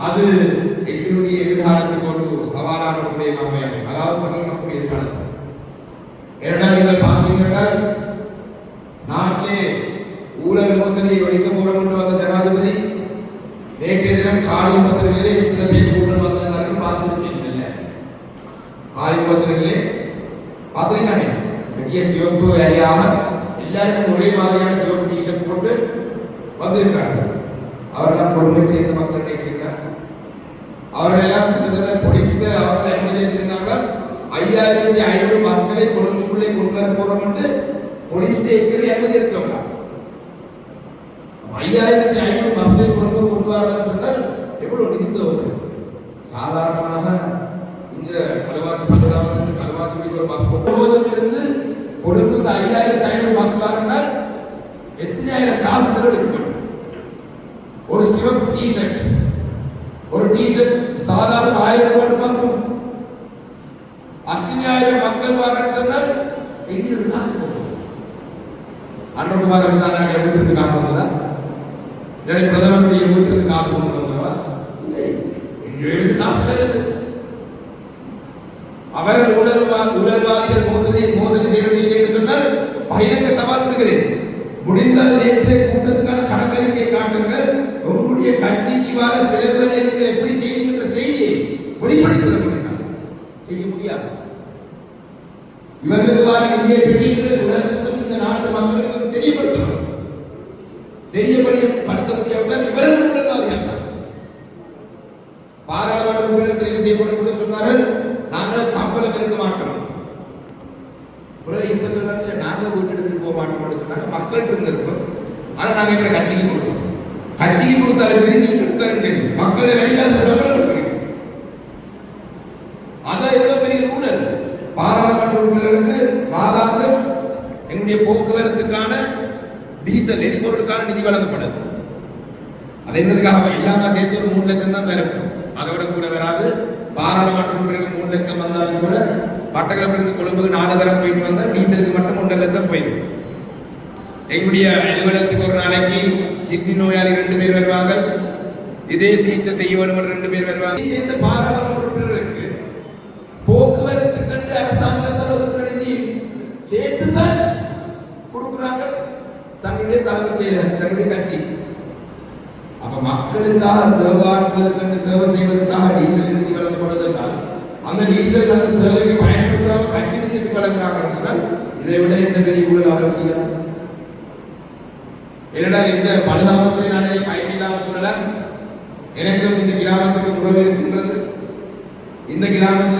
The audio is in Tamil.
அது எங்களுடைய எதிர்காலத்துக்கு ஒரு சவாலான ஒரு அமையும் அதாவது தமிழ் மக்கள் எதிர்காலத்தில் ஏன்னா நீங்கள் பார்த்தீங்கன்னா நாட்டிலே ஊழல் மோசடியை ஒழிக்க போறோம் என்று வந்த ஜனாதிபதி நேற்றைய தினம் காளிமுகத்திலே எத்தனை பேர் கூட்டம் வந்தார்கள் பார்த்துருக்கீங்க காளிமுகத்திலே பார்த்தீங்கன்னானே முக்கிய சிவப்பு வேலையாக எல்லாருக்கும் ஒரே மாதிரியான சிவப்பு டிஷர்ட் போட்டு வந்திருக்காங்க அவரெல்லாம் கொடுமை சேர்ந்த மக்கள் கிட்டத்தட்ட போலீஸ் அவர்கள் என்ன இருந்தாங்க ஐயாயிரத்தி ஐநூறு பஸ்களை கொழும்புக்குள்ளே கொண்டு வர போறோம் போலீஸ் ஏற்கனவே அனுமதி எடுத்தவங்க ஐயாயிரத்தி ஐநூறு பஸ்ஸை கொண்டு கொண்டு வரலன்னு சொன்னால் எவ்வளவு நிதி தோறு சாதாரணமாக இந்த கழுவாத்து பல்லுகாமத்து கழுவாத்துக்கு ஒரு பஸ் போவதும் இருந்து கொழும்புக்கு ஐயாயிரத்தி ஐநூறு பஸ் வரனால் எத்தனை ஆயிரம் காசு செலவழிக்கப்படும். ஒரு சிவப்பு டிஷர்ட் ஒரு டிஷர்ட் சாதாரண ஆயிரம் ரூபாய் பார்க்கும் அத்தனை ஆயிரம் மக்கள் வரன்னு சொன்னால் எங்கிருந்து காசு போகும் அன்றகுமார் விசாரணை வீட்டிற்கு காசு வந்ததா? இல்லை பிரதமருடைய வீட்டுக்கு காசு கொண்டு இல்லை இங்கே காசு வருது? அவர்கள் ஊழல்வா செய்தியை வெளிப்படுத்த முடியும் செய்ய முடியாது. இவர்களுக்கான வர நிதியை பெற்றீர்கள் உலகத்துக்கும் இந்த நாட்டு மக்களுக்கு தெரியப்படுத்தணும் தெரியப்படுத்த முடியாவிட்டால் இவர்கள் ஊழல்வாதிகள் பாராளுமன்ற உறுப்பினர் தெரிவு செய்யப்படும் சொன்னார்கள் நாங்கள் சம்பளம் இருக்க மாட்டோம். இப்ப சொன்னாங்க நாங்கள் வீட்டு எடுத்துட்டு போக மாட்டோம்னு சொன்னாங்க. மக்கள் இருந்திருப்போம் ஆனா நாங்க எங்க கட்சிக்கு கொடுப்போம் கட்சிக்கு கொடுத்தாலும் சரி நீங்க கொடுத்தாலும் சரி மக்கள் வெளிக்காத சொல்ல கொடுக்குறீங்க அதான் இவ்வளவு பெரிய ஊழல் பாராளுமன்ற உறுப்பினர்களுக்கு மாதாந்தம் எங்களுடைய போக்குவரத்துக்கான டீசல் எரிபொருளுக்கான நிதி வழங்கப்படுது அது என்னதுக்காக எல்லாமே சேர்த்து ஒரு மூணு லட்சம் தான் வரும் அதை விட கூட வராது. பாராளுமன்றம் பிறகு மூணு லட்சம் வந்தாலும் கூட மட்டக்களப்பிலிருந்து கொழும்புக்கு நாலு தரம் போயிட்டு வந்தா டீசலுக்கு மட்டும் ஒன்றரை லட்சம் போயிடும். எங்களுடைய அலுவலகத்துக்கு ஒரு நாளைக்கு கிட்னி நோயாளி ரெண்டு பேர் வருவாங்க. இதே சிகிச்சை செய்ய வேண்டும் ரெண்டு பேர் வருவாங்க. சேர்ந்த பாராளுமன்ற போக்குவரத்து கண்டு அரசாங்கத்தில் ஒதுக்குற நிதி சேர்த்து தான் கொடுக்குறாங்க தங்களுடைய தலைமை கட்சி. அப்ப மக்களுக்காக சேவாற்றுவதற்கு சேவை செய்வதற்காக டீசல் நிதி வழங்கப்படுவதற்காக அந்த டீசல் அந்த தேவைக்கு பயன்படுத்தாம கட்சி நிதி வழங்குறாங்கன்னு சொன்னால் இதை விட எந்த பெரிய ஊழல் செய்யலாம் என்னடா இந்த பலதாமத்தை நானே பயனில்லாம சொல்லலாம். எனக்கும் இந்த கிராமத்துக்கு உறவு இருக்கின்றது. இந்த கிராமத்தில்